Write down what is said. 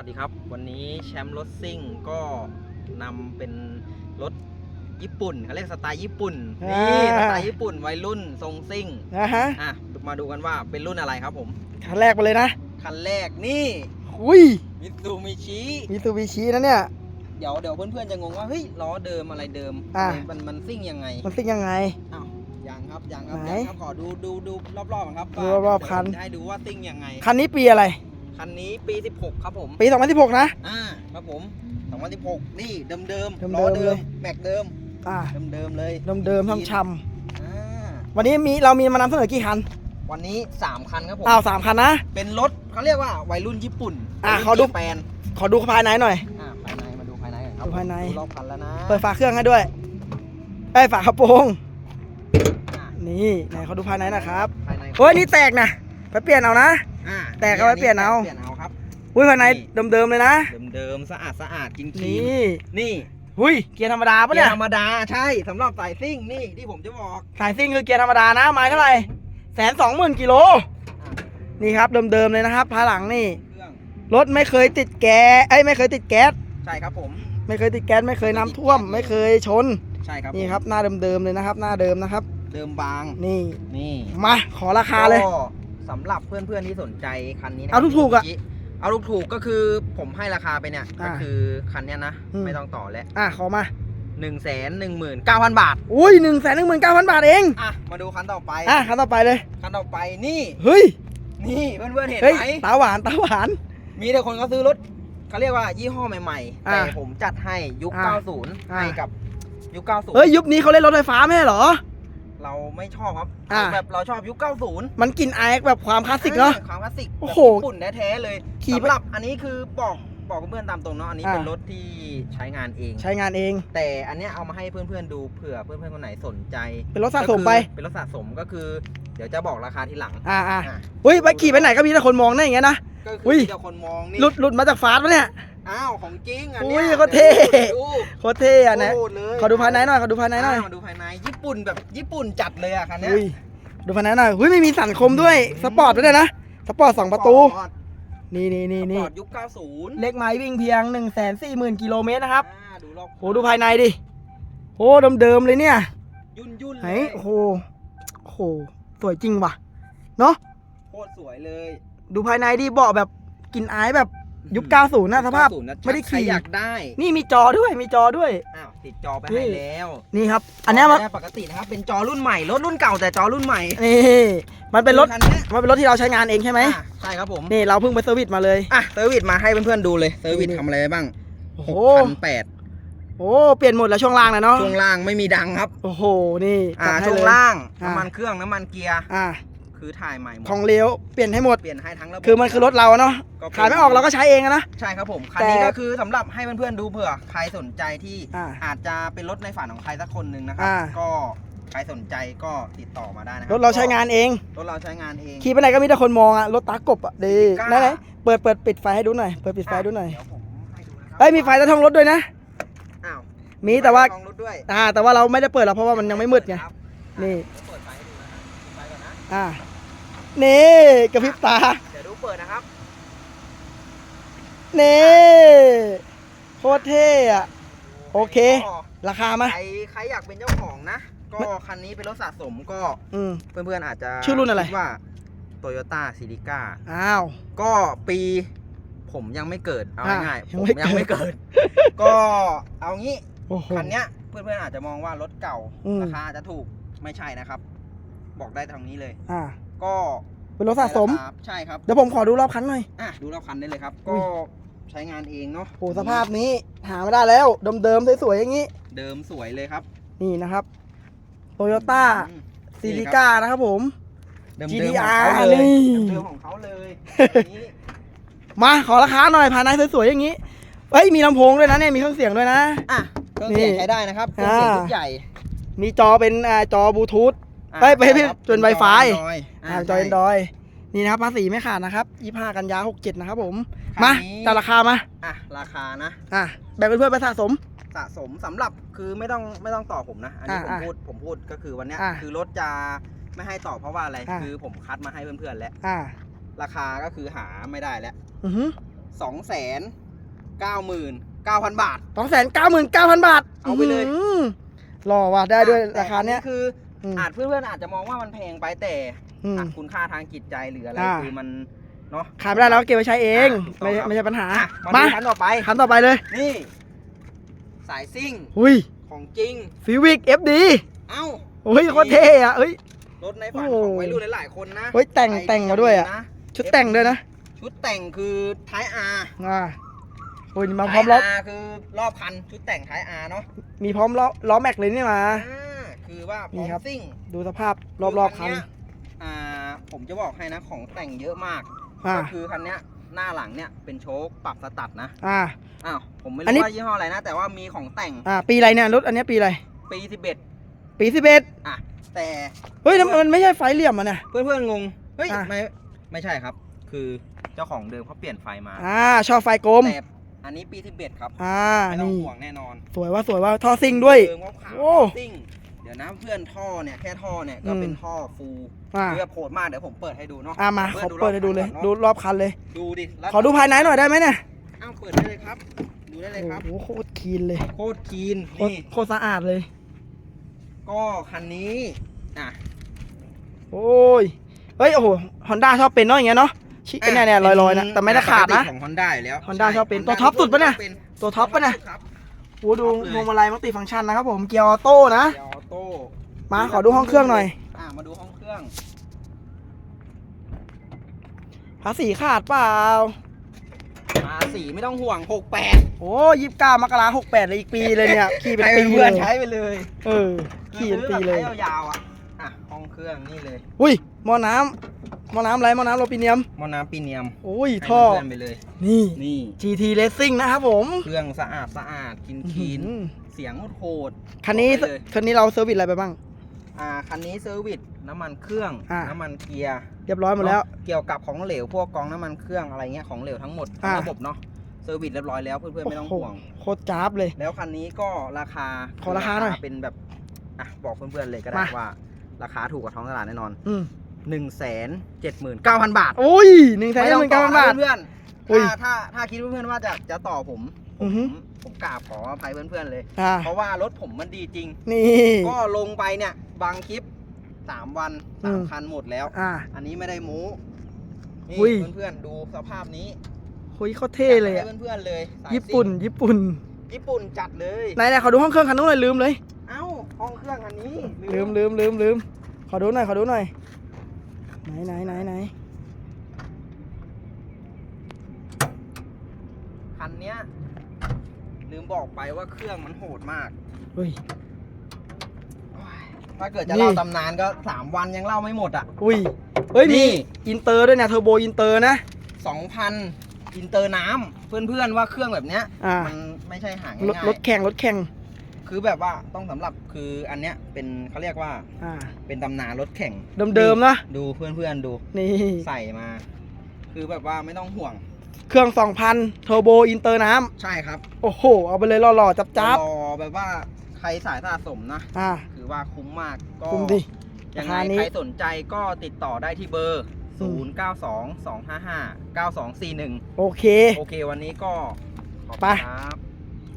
วัสดีครับ วันนี้แชมป์รถซิ่งก็นำเป็นรถญี่ปุ่นเขาเรียกสไตล์ญี่ปุ่นอ่านี่สไตล์ญี่ปุ่นวัยรุ่นทรงซิ่งนะฮะอะมาดูกันว่าเป็นรุ่นอะไรครับผมคันแรกไปเลยนะคันแรกนี่อุ้ยมิตซูมิชิมิซูบิชินะเนี่ยเดี๋ยวเดี๋ยวเพื่อนๆจะงงว่าเฮ้ยล้อเดิมอะไรเดิมอะมันมันซิ่งยังไง มันซิ่งยังไงอ้าวยังครับยังครับไหนยังครับขอดูดูดูรอบๆก่อนครับดูรอบๆคันเดี๋ยวผมจะให้ดูว่าซิ่งยังไงคันนี้ปีอะไร คันนี้ปี 16 ครับผมปี2016 นะ อ่าครับผม2016นี่เดิมเดิมเดิมๆล้อเดิเลมยแม็กเดิมอ่าเดิมเดิมๆเลยเดิมๆช่ำอ่าๆวันนี้มีเรามีมานำเสนอกี่คันวันนี้ 3 คันครับผมอ้าวสามคันนะ เป็นรถเขาเรียกว่าวัยรุ่นญี่ปุ่นอะวัยรุ่นขอดู ญี่แปนขอดูภายในหน่อย อ่าภายในมาดูภายในกันครับดูภายในดูรอบคันแล้วนะเปิดฝาเครื่องให้ด้วยไอ้ยฝากระโปรงอะนี่ไหนเขาดูภายในนะครับภายในโอ้ยนี่แตกนะไปเปลี่ยนเอานะ อ่าแต่ก็ไว้เปลี่ยนเอา เปลี่ยนเอาครับอุ้ยภายในนี่เดิมๆเลยนะเดิมเดิมๆสะอาดสะอาดจริงนี่ๆนี่อุ้ยเกียร์ธรรมดาปะเกียเนี่ยร์ธรรมดาใช่สำหรับสายซิ่งนี่ที่ผมจะบอกสายซิ่งคือเกียร์ธรรมดานะไม้เท่าไหร่แสนสองหมื่นกิโลอะนี่ครับเดิมๆเลยนะครับภายหลังนี่ เครื่องรถไม่เคยติดแก๊สไอ้ยไม่เคยติดแก๊สใช่ครับผม ไม่เคยติดแก๊สไม่เคยน้ำท่วม ไม่เคยชนใช่ครับนี่ผมครับหน้าเดิมๆเลยนะครับ หน้าเดิมนะครับ เดิมบางนี่นี่มาขอราคาเลยก็ สำหรับเพื่อนๆที่สนใจคันนี้นะเอาถูกๆอะเอาถูกถูกๆก็คือผมให้ราคาไปเนี่ยอ่าก็คือคันเนี้ยนะ อืม ไม่ต้องต่อแล้วอะขอมา หนึ่งแสนหนึ่งหมื่นเก้าพันบาท อุ้ยหนึ่งแสนหนึ่งหมื่นเก้าพันบาทเอง อะ มาดูคันต่อไป อะคันต่อไปเลย คันต่อไปนี่เฮ้ย นี่เพื่อนๆเห็นเฮ้ย ไหมตาหวาน ตาหวาน มีแต่คนเขาซื้อรถเขาเรียกว่ายี่ห้อใหม่ๆ อ่าแต่ผมจัดให้ยุค อ่า90อ่าให้กับยุค 90 เฮ้ย ยุคนี้เขาเล่นรถไฟฟ้าไม่ใช่เหรอ เราไม่ชอบครับอ่า แบบเราชอบยุค 90มันกลินไอายแบบความคลาสสิกเนาะอ่ความคลาสสิกโอ้แบบโหญี่ปุ่นแท้ๆเลยขี่ไปสำหรับอันนี้คือบอกบอกเพื่อนๆตามตรงเนาะอันนี้อ่า เป็นรถที่ใช้งานเอง ใช้งานเอง แต่อันเนี้ยเอามาให้เพื่อนๆดูเผื่อเพื่อนๆคนไหนสนใจเป็นรถสะสมไป ก็คือเป็นรถสะสมก็คือ เดี๋ยวจะบอกราคาทีหลังอ่าอ่าอะเฮ้ยไปขี่ไปไหนก็มีแต่คนมองได้อย่างเงี้ยนะ ก็อุ้คือยมีแต่คนมองนี่หลุดหลุดมาจากฟาสปะเนี่ย อ้าวของจริงอันอุ้เนี้ยยโคตรเท่ดูโคตรเท่อะนะโคตรเลยขอดูภายในหน่อยขอดูภายในหน่อยอะมาดูภายในญี่ปุ่นแบบญี่ปุ่นจัดเลยอะคันเนี้ยอุ้ยดูภายในหน่อยอุ้ยไม่มีสันคมด้วยสปอร์ตด้วยนะสปอร์ตสองประตูสปอร์ตนี่นี่นี่สปนี่อร์ตยุค 90 เลขไม้วิ่งเพียง 1 4 0 0 0 0กิโลเมตรนะครับอ่าดูรอบโหดูภายในดิโหเดิมๆเลยเนี่ย ยุ่นยุ่นๆไหนเลยโอ้โหโอ้โหสวยจริงว่ะ เนาะโคตรสวยเลย ดูภายในดิเบาะแบบกลินไอายแบบ ยุค90นะสภาพ 90นะไม่ได้ขี่ ใครอยากได้นี่มีจอด้วยมีจอด้วย อ้าวติดจอไปนี่ ให้แล้วนี่ครับ อันเนี้ยมันจปกตินะครับเป็นจอรุ่นใหม่รถรุ่นเก่าแต่จอรุ่นใหม่นี่มันเป็นรถคันเนี้ยมันเป็นรถที่เราใช้งานเองใช่ไหมอะใช่ครับผมนี่เราเพิ่งไปเซอร์วิสมาเลย อะเซอร์วิสมาให้เพื่อนๆดูเลยเซอร์วิสนี่ ทำอะไรไปบ้างโอ้โหหกพันแปดโอ้เปลี่ยนหมดแล้วช่วงล่างนะเนาะช่วงล่างไม่มีดังครับ โอ้โหนี่อ่าจัดให้ช่วงเลยล่างอ่า น้ำมันเครื่องน้ำมันเกียร์ อ่า คือถ่ายใหม่หมดของเลี้ยวเปลี่ยนให้หมด เปลี่ยนให้ทั้งระบบ คือมันคือรถเราอะเนาะก็เป็น ขายไม่ออกเราก็ใช้เองอะนะ ใช่ครับผม คันแต่นี้ก็คือสำหรับให้เพื่อนๆดูเผื่อใครสนใจที่อ่าอาจจะเป็นรถในฝันของใครสักคนหนึ่งนะครัอ่า ก็ใครสนใจก็ติดต่อมาได้นะครัรถเราใช้งานเอง รถเราใช้งานเองขี่ไปไหนก็มีแต่คนมองอะรถตากบอะดีกล้าไหนไหนเปิดเปิดปิดไฟให้ดูหน่อยเปิดปิดไฟดูหน่อยเดี๋ยวผมให้ดูนะครับเอ้ยมีไฟตะท้องรถด้วยนะ อ้าวมีแต่ว่าลองรถด้วยอ่าแต่ว่าเราไม่ได้เปิดหรอกเพราะว่ามันยังไม่มืดไง ครับนี่ เดี๋ยวเปิดไฟให้ดูนะครับไฟก่อนนะ อ่า นี่กระพริบตา เดี๋ยวดูเปิดนะครับ นี่โคตรเท่อะโอเคก็ราคามา ใครใครอยากเป็นเจ้าของนะ ก็คันนี้เป็นรถสะสมก็อืม เพื่อนๆอาจจะชื่อรุ่นอะไร คิดว่าโตโยต้าซีริก้าอ้าว ก็ปีผมยังไม่เกิด เอาอะง่ายๆยัผงมไม่ยังไม่เกิเกิด ด ก็เอางี้ โอ้โห คันเนี้ยเพื่อนๆอาจจะมองว่ารถเก่าอืม ราคาจะถูกไม่ใช่นะครับ บอกได้ทางนี้เลย อ่า ก็เป็นรถสะสมในราคาใช่ครับเดี๋ยวผมขอดูรอบคันหน่อย อะดูรอบคันได้เลยครับอุ้ก็ยใช้งานเองเนาะโหสภาพนี้หาไม่ได้แล้ว เดิมๆสวยๆอย่างนี้ เดิมสวยเลยครับนี่นะครับโตโยต้าอืมซีริก้านะครับผม เดิมๆ GDR ของเขาเลยนี่ เดิมๆของเขาเลยนี่มาขอราคาหน่อยภายในสวยๆอย่างนี้เฮ้ยมีลำโพงด้วยนะเนี่ยมีเครื่องเสียงด้วยนะ อะเครื่องเสียงนี่ใช้ได้นะครับเครื่องเสียงอ่า ชุดใหญ่ มีจอเป็นอ่าจอบลูทูธ อะเฮ้ยไปให้ใช่ครับเป็น Wi-Fi จ Android อ่าาจอแอนใช่ดรอยนี่นะครับภาษีไม่ขาดนะครับ25กันยา67นะครับผมคันมานี้ จัดราคามาอะราคานะ อะแบ่งเป็นเพื่อนๆไปสะสม สะสมสำหรับคือไม่ต้องไม่ต้องต่อผมนะ อันนี้ผมอะพูดผมพูดก็คือวันเนี้ยอะคือรถจะไม่ให้ต่อเพราะว่าอะไรอะ คือผมคัดมาให้เพื่อนๆแล้ว อ่าราคาก็คือหาไม่ได้แล้วอือหือสองแสนเก้าหมื่นเก้าพันบาท สองแสนเก้าหมื่นเก้าพันบาทเอาไปเลย อื้อหือหล่อว่ะได้ด้วยอะแต่ราคาเนี้ยคือ อืม อาจเพื่อนๆอาจจะมองว่ามันแพงไปแต่อืม อะคุณค่าทางจิตใจหรืออะไรอ่า คือมันเนาะ ขายไม่ได้เราก็เก็บไว้ใช้เอง อะถูกต้องไม่ครับ ไม่ใช่ปัญหา อะมามาดูคันต่อไปคันต่อไปเลย นี่ สายซิ่งอุ้ยของจริง ซีวิกเอฟดีเอ้าโอ้ยโคตรเท่อะเอ้ย รถในฝันโอ้ ของวัยรุ่นหลายๆคนนะเฮ้ยแต่งใครแต่งมาด้วยอะนะชุดแต่งด้วยนะชุดแต่งคือท้ายอาร์อ่าโอ้ยมาพร้อมล้อท้าย R คือรอบคันชุดแต่งท้ายอาร์เนาะมีพร้อมล้อล้อแม็กเลยนี่มา อ่า คือว่าพร้อนี่มครับ ซิ่งดูสภาพรอบๆคัน เยอ่า ผมจะบอกให้นะของแต่งเยอะมาก อ่า ก็คือคันเนี้ยหน้าหลังเนี่ยเป็นโชคปรับสตัดนะ อ่า อ้าว ผมไม่อันนี้ รู้ว่ายี่ห้ออะไรนะ แต่ว่ามีของแต่งอ่า ปีอะไรเนี่ยรถอันเนี้ยปีอะไร ปี 11 ปีสิบเอ็ดอะ แต่เฮ้ยทำไมมันไม่ใช่ไฟเหลี่ยมอะเนี่ยเพื่อนๆงง เฮ้ย อะ ไม่ ไม่ใช่ครับ คือเจ้าของเดิมเขาเปลี่ยนไฟมา อ่า ชอบไฟกลม แต่อันนี้ปี 11 ครับ อ่า ไม่ต้องนี่ ห่วงแน่นอนสวยว่าสวยว่าท่อซิ่งด้วย เดิมเขาขาวโอ้ ซิ่งเดี๋ยวนะเพื่อนท่อเนี่ยแค่ท่อเนี่ยก็อืมเป็นท่อฟูอ่าคือแบบโหดมากเดี๋ยวผมเปิดให้ดูเนาะอ่ามาขอเปิดให้ดูเลยดูรอบรอบคันเลย ดูดิแล้วขอดูภายในหน่อยได้ไหมเนี่ยอ้าวเปิดได้เลยครับ ดูได้เลยครับ โอ้โหโคตรคลีนเลยโคตรคลีนโคตรนี่โคตรสะอาดเลย ก็คันนี้อะโอ้ยเฮ้ยโอ้โหฮอนด้าชอบเป็นเนาะอย่างเงี้ยเนาะชิเนี่ยเนี่ยลอยๆนะแต่ไม่ได้ขาดนะ ปกติของ Honda อยู่แล้ว Honda ใชอบเป็น Honda ตัวท็อปสุดปะเนี่ยป็ตัวท็อปปะเนี่ยครับโอ้ดูท็อปเลยพวงมาลัยมัลติฟังก์ชันนะครับผมเกียร์ออโต้นะเกียร์ออโต้ มาขอดูห้องเครื่องหน่อย อะมาดูห้องเครื่อง ภาษีขาดเปล่ามาสีไม่ต้องห่วง68โอ้ยี่สิบเก้ามกราหกแปดเลยอีกปีเลยเนี่ย ขี่เป็นให้ปีเพื่เลอนยใช้ไปเลยเออ ขี่เป็นปีเลย ซื้อแบบใช้ยาวๆอะ อะห้องเครื่องนี่เลยอุ้ยหม้อน้ำหม้อน้ำอะไรหม้อน้ำโรปิเนียมหมอน้ำปีเนียมโอ้ยให้ท่อ เพื่อนๆไปเลย นี่ นี่ GT Racing นะครับผมเครื่องสะอาดสะอาดคินคินอื้อหือเสียงโหดๆคันนี้บอกได้เลย คันนี้เราเซอร์วิสอะไรไปบ้าง อ่าคันนี้เซอร์วิสน้ำมันเครื่อง อ่า น้ำมันเกียร์ เรียบร้อยหมดแล้วเนอะเกี่ยวกับของเหลวพวกกองน้ำมันเครื่องอะไรเงี้ยของเหลวทั้งหมดทั้งอ่าระบบเนาะเซอร์วิสเรียบร้อยแล้วเพื่อนๆไม่ต้องโอ้โหห่วง โคตรจ้าบเลย แล้วคันนี้ก็ราคาขอราคาหน่อยเป็นแบบอะบอกเพื่อนๆเลยก็ได้มา ว่า ราคาถูกกว่าท้องตลาดแน่นอนอืม1นึ่งแสนเจ็ดหมื่นเก้าพันบาทโอ้ยหนึ่งแสนหนึ่งเก้าพันบาท เพื่อนอุ้ยๆถ้าถ้าถ้าคิดเพื่อนๆว่าจะจะต่อผมผอือมฮึผมกราบขออภัยเพื่อนๆเลย อ่าเพราะว่ารถผมมันดีจริง นี่ ก็ลงไปเนี่ย บางคลิปสามวันอืสามมคันหมดแล้ว อ่า อันนี้ไม่ได้โม้นี่อุ้ย เพื่อนๆดูสภาพนี้คุยเขาเท่เลยจัอะดให้เพื่อนๆเลยสายญี่ปุ่น ซิ่ญี่ปุ่น งญี่ปุ่นจัดเลย ไหนไหนขอดูห้องเครื่องคันนู้นหน่อยลืมเลย เอ้าห้องเครื่องอันนี้ลืมลืมลืมลืมขอดูหน่อยขอดูหน่อย ไหนไหนไหนไหนคันเนี้ยลืมบอกไปว่าเครื่องมันโหดมาก เฮ้ย ถ้าเกิดจะนี่เล่าตำนานก็สามวันยังเล่าไม่หมดอะ อุ้ยเฮ้ยนี่ มีอินเตอร์ด้วยนะเทอร์โบอินเตอร์นะสองพันอินเตอร์น้ำเพื่อนๆว่าเครื่องแบบเนี้ยอ่ามันไม่ใช่หางรถง่ายรถแข่งรถแข่งๆคือแบบว่าต้องสำหรับคืออันเนี้ยเป็นเขาเรียกว่าอ่าเป็นตำนานรถแข่งเดิมๆนะดูเพื่อนๆดูนี่ใส่มา คือแบบว่าไม่ต้องห่วงเครื่อง 2,000เทอร์โบอินเตอร์น้ใช่ครับำโอ้โห เอาไปเลยหล่อๆจับจับรอแบบว่าใครสายสะสมนะๆอ่าคือ ว่าคุ้มมากก็คุ้มดิยังไงราคานี้ ใครสนใจก็ติดต่อได้ที่เบอร์อืม0 9 2 2 5 5 9 2 4 1 โอเค โอเควันนี้ก็ขอบไปคุณครับ